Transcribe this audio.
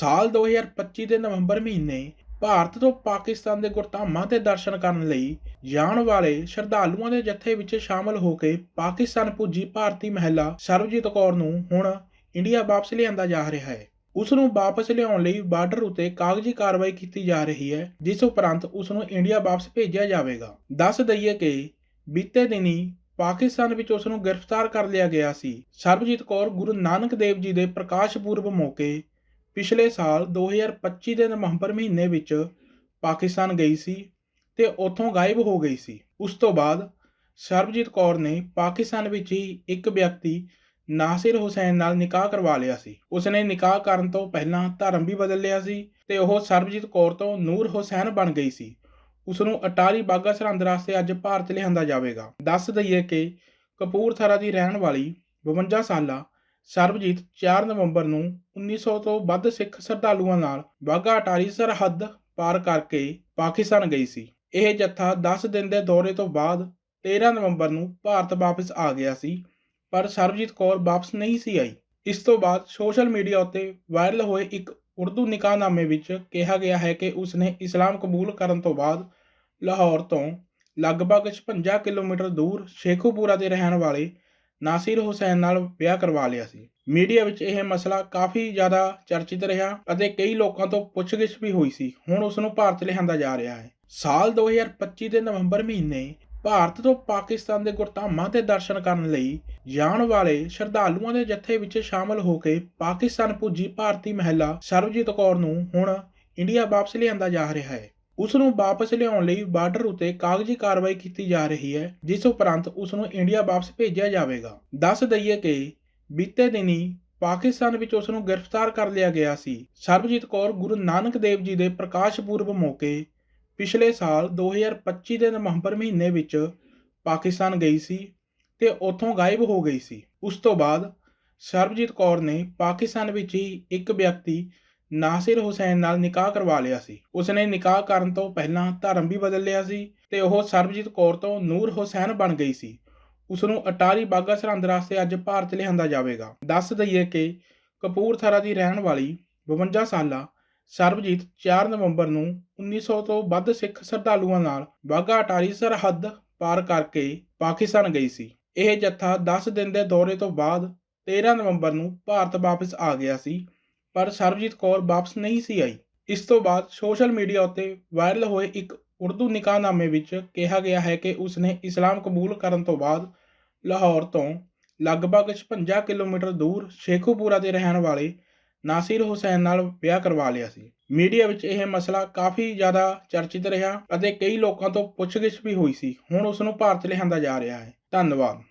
ਸਾਲ 2025 ਦੇ ਨਵੰਬਰ ਮਹੀਨੇ ਭਾਰਤ ਤੋਂ ਪਾਕਿਸਤਾਨ ਦੇ ਗੁਰਧਾਮਾਂ ਦੇ ਦਰਸ਼ਨ ਕਰਨ ਲਈ ਜਾਣ ਵਾਲੇ ਸ਼ਰਧਾਲੂਆਂ ਦੇ ਜੱਥੇ ਵਿੱਚ ਸ਼ਾਮਲ ਹੋ ਕੇ ਪਾਕਿਸਤਾਨ ਪੁੱਜੀ ਭਾਰਤੀ ਮਹਿਲਾ ਸਰਬਜੀਤ ਕੌਰ ਨੂੰ ਹੁਣ ਇੰਡੀਆ ਵਾਪਸ ਲਿਆਂਦਾ ਜਾ ਰਿਹਾ ਹੈ। ਉਸ ਨੂੰ ਵਾਪਸ ਲਿਆਉਣ ਲਈ ਬਾਰਡਰ ਉਤੇ ਕਾਗਜ਼ੀ ਕਾਰਵਾਈ ਕੀਤੀ ਜਾ ਰਹੀ ਹੈ, ਜਿਸ ਉਪਰੰਤ ਉਸ ਨੂੰ ਇੰਡੀਆ ਵਾਪਸ ਭੇਜਿਆ ਜਾਵੇਗਾ। ਦੱਸ ਦਈਏ ਕਿ ਬੀਤੇ ਦਿਨੀ ਪਾਕਿਸਤਾਨ ਵਿੱਚ ਉਸ ਨੂੰ ਗ੍ਰਿਫਤਾਰ ਕਰ ਲਿਆ ਗਿਆ ਸੀ। ਸਰਬਜੀਤ ਕੌਰ ਗੁਰੂ ਨਾਨਕ ਦੇਵ ਜੀ ਦੇ ਪ੍ਰਕਾਸ਼ ਪੁਰਬ ਮੌਕੇ ਪਿਛਲੇ ਸਾਲ 2025 ਦੇ ਨਵੰਬਰ ਮਹੀਨੇ ਵਿੱਚ ਪਾਕਿਸਤਾਨ ਗਈ ਸੀ ਅਤੇ ਉੱਥੋਂ ਗਾਇਬ ਹੋ ਗਈ ਸੀ। ਉਸ ਤੋਂ ਬਾਅਦ ਸਰਬਜੀਤ ਕੌਰ ਨੇ ਪਾਕਿਸਤਾਨ ਵਿੱਚ ਹੀ ਇੱਕ ਵਿਅਕਤੀ ਨਾਸਿਰ ਹੁਸੈਨ ਨਾਲ ਨਿਕਾਹ ਕਰਵਾ ਲਿਆ ਸੀ। ਉਸਨੇ ਨਿਕਾਹ ਕਰਨ ਤੋਂ ਪਹਿਲਾਂ ਧਰਮ ਵੀ ਬਦਲ ਲਿਆ ਸੀ ਤੇ ਉਹ ਸਰਬਜੀਤ ਕੌਰ ਤੋਂ ਨੂਰ ਹੁਸੈਨ ਬਣ ਗਈ ਸੀ। ਉਸ ਨੂੰ ਅਟਾਰੀ ਬਾਗਾ ਸਰਹੰਦ ਰਸਤੇ ਅੱਜ ਭਾਰਤ ਲਿਆਂਦਾ ਜਾਵੇਗਾ। ਦੱਸ ਦਈਏ ਕਿ ਕਪੂਰਥਲਾ ਦੀ ਰਹਿਣ ਵਾਲੀ 52 ਸਾਲਾ ਸਰਬਜੀਤ 4 ਨਵੰਬਰ ਨੂੰ 1900 ਤੋਂ ਵੱਧ ਸਿੱਖ ਸ਼ਰਧਾਲੂਆਂ ਨਾਲ ਵਾਹਗਾ ਅਟਾਰੀ ਸਰਹੱਦ ਪਾਰ ਕਰਕੇ ਪਾਕਿਸਤਾਨ ਗਈ ਸੀ। ਇਹ ਜੱਥਾ 10 ਦਿਨ ਦੇ ਦੌਰੇ ਤੋਂ ਬਾਅਦ 13 ਨਵੰਬਰ ਨੂੰ ਭਾਰਤ ਵਾਪਸ ਆ ਗਿਆ ਸੀ, ਪਰ ਸਰਬਜੀਤ ਕੌਰ ਵਾਪਸ ਨਹੀਂ ਸੀ ਆਈ। ਇਸ ਤੋਂ ਬਾਅਦ ਸੋਸ਼ਲ ਮੀਡੀਆ ਉੱਤੇ ਵਾਇਰਲ ਹੋਏ ਇੱਕ ਉਰਦੂ ਨਿਕਾਹਨਾਮੇ ਵਿੱਚ ਕਿਹਾ ਗਿਆ ਹੈ ਕਿ ਉਸਨੇ ਇਸਲਾਮ ਕਬੂਲ ਕਰਨ ਤੋਂ ਬਾਅਦ ਲਾਹੌਰ ਤੋਂ ਲਗਭਗ 56 ਕਿਲੋਮੀਟਰ ਦੂਰ ਸ਼ੇਖੂਪੁਰਾ ਦੇ ਰਹਿਣ ਵਾਲੇ ਨਾਸਿਰ ਹੁਸੈਨ ਨਾਲ ਵਿਆਹ ਕਰਵਾ ਲਿਆ ਸੀ। ਮੀਡੀਆ ਵਿੱਚ ਇਹ ਮਸਲਾ ਕਾਫੀ ਜ਼ਿਆਦਾ ਚਰਚਿਤ ਰਿਹਾ ਅਤੇ ਕਈ ਲੋਕਾਂ ਤੋਂ ਪੁੱਛਗਿੱਛ ਵੀ ਹੋਈ ਸੀ। ਹੁਣ ਉਸ ਨੂੰ ਭਾਰਤ ਲਿਆਂਦਾ ਜਾ ਰਿਹਾ ਹੈ। ਸਾਲ 2025 ਦੇ ਨਵੰਬਰ ਮਹੀਨੇ ਭਾਰਤ ਤੋਂ ਪਾਕਿਸਤਾਨ ਦੇ ਗੁਰਧਾਮਾਂ ਤੇ ਦਰਸ਼ਨ ਕਰਨ ਲਈ ਜਾਣ ਵਾਲੇ ਸ਼ਰਧਾਲੂਆਂ ਦੇ ਜੱਥੇ ਵਿੱਚ ਸ਼ਾਮਲ ਹੋ ਕੇ ਪਾਕਿਸਤਾਨ ਪੁੱਜੀ ਭਾਰਤੀ ਮਹਿਲਾ ਸਰਬਜੀਤ ਕੌਰ ਨੂੰ ਹੁਣ ਇੰਡੀਆ ਵਾਪਸ ਲਿਆਂਦਾ ਜਾ ਰਿਹਾ ਹੈ। ਉਸ ਨੂੰ ਵਾਪਸ ਲਿਆਉਣ ਲਈ ਬਾਰਡਰ ਉਤੇ ਕਾਗਜ਼ੀ ਕਾਰਵਾਈ ਕੀਤੀ ਜਾ ਰਹੀ ਹੈ, ਜਿਸ ਉਪਰੰਤ ਉਸ ਨੂੰ ਇੰਡੀਆ ਵਾਪਸ ਭੇਜਿਆ ਜਾਵੇਗਾ। ਦੱਸ ਦਈਏ ਕਿ ਬੀਤੇ ਦਿਨੀ ਪਾਕਿਸਤਾਨ ਵਿੱਚ ਉਸ ਨੂੰ ਗ੍ਰਿਫਤਾਰ ਕਰ ਲਿਆ ਗਿਆ ਸੀ। ਸਰਬਜੀਤ ਕੌਰ ਗੁਰੂ ਨਾਨਕ ਦੇਵ ਜੀ ਦੇ ਪ੍ਰਕਾਸ਼ ਪੁਰਬ ਮੌਕੇ ਪਿਛਲੇ ਸਾਲ 2025 ਦੇ ਨਵੰਬਰ ਮਹੀਨੇ ਵਿੱਚ ਪਾਕਿਸਤਾਨ ਗਈ ਸੀ ਤੇ ਉੱਥੋਂ ਗਾਇਬ ਹੋ ਗਈ ਸੀ। ਉਸ ਤੋਂ ਬਾਅਦ ਸਰਬਜੀਤ ਕੌਰ ਨੇ ਪਾਕਿਸਤਾਨ ਵਿੱਚ ਹੀ ਇੱਕ ਵਿਅਕਤੀ ਨਾਸਿਰ ਹੁਸੈਨ ਨਾਲ ਨਿਕਾਹ ਕਰਵਾ ਲਿਆ ਸੀ। ਉਸਨੇ ਨਿਕਾਹ ਕਰਨ ਤੋਂ ਪਹਿਲਾਂ ਧਰਮ ਵੀ ਬਦਲ ਲਿਆ ਸੀ ਤੇ ਉਹ ਸਰਬਜੀਤ ਕੌਰ ਤੋਂ ਨੂਰ ਹੁਸੈਨ ਬਣ ਗਈ ਸੀ। ਉਸ ਨੂੰ ਅਟਾਰੀ ਬਾਗਾ ਸਰਹੰਦ ਰਸਤੇ ਅੱਜ ਭਾਰਤ ਲਿਆਂਦਾ ਜਾਵੇਗਾ। ਦੱਸ ਦਈਏ ਕਿ ਕਪੂਰਥਲਾ ਦੀ ਰਹਿਣ ਵਾਲੀ 52 ਸਾਲਾ ਸਰਬਜੀਤ 4 ਨਵੰਬਰ ਨੂੰ 1900 ਤੋਂ ਵੱਧ ਸਿੱਖ ਸ਼ਰਧਾਲੂਆਂ ਨਾਲ ਬਾਗਾ ਅਟਾਰੀ ਸਰਹੱਦ ਪਾਰ ਕਰਕੇ ਪਾਕਿਸਤਾਨ ਗਈ ਸੀ। ਇਹ ਜੱਥਾ 10 ਦਿਨ ਦੇ ਦੌਰੇ ਤੋਂ ਬਾਅਦ 13 ਨਵੰਬਰ ਨੂੰ ਭਾਰਤ ਵਾਪਸ ਆ ਗਿਆ ਸੀ। ਪਰ ਸਰਬਜੀਤ ਕੌਰ ਵਾਪਸ ਨਹੀਂ ਸੀ ਆਈ। ਇਸ ਤੋਂ ਬਾਅਦ ਸੋਸ਼ਲ ਮੀਡੀਆ ਉੱਤੇ ਵਾਇਰਲ ਹੋਏ ਇੱਕ ਉਰਦੂ ਨਿਕਾਹਨਾਮੇ ਵਿੱਚ ਕਿਹਾ ਗਿਆ ਹੈ ਕਿ ਉਸਨੇ ਇਸਲਾਮ ਕਬੂਲ ਕਰਨ ਤੋਂ ਬਾਅਦ ਲਾਹੌਰ ਤੋਂ ਲਗਭਗ 56 ਕਿਲੋਮੀਟਰ ਦੂਰ ਸ਼ੇਖੂਪੁਰਾ ਦੇ ਰਹਿਣ ਵਾਲੇ ਨਾਸਿਰ ਹੁਸੈਨ ਨਾਲ ਵਿਆਹ ਕਰਵਾ ਲਿਆ ਸੀ। ਮੀਡੀਆ ਵਿੱਚ ਇਹ ਮਸਲਾ ਕਾਫੀ ਜ਼ਿਆਦਾ ਚਰਚਿਤ ਰਿਹਾ ਅਤੇ ਕਈ ਲੋਕਾਂ ਤੋਂ ਪੁੱਛਗਿੱਛ ਵੀ ਹੋਈ ਸੀ। ਹੁਣ ਉਸ ਨੂੰ ਭਾਰਤ ਲਿਆਂਦਾ ਜਾ ਰਿਹਾ ਹੈ। ਧੰਨਵਾਦ।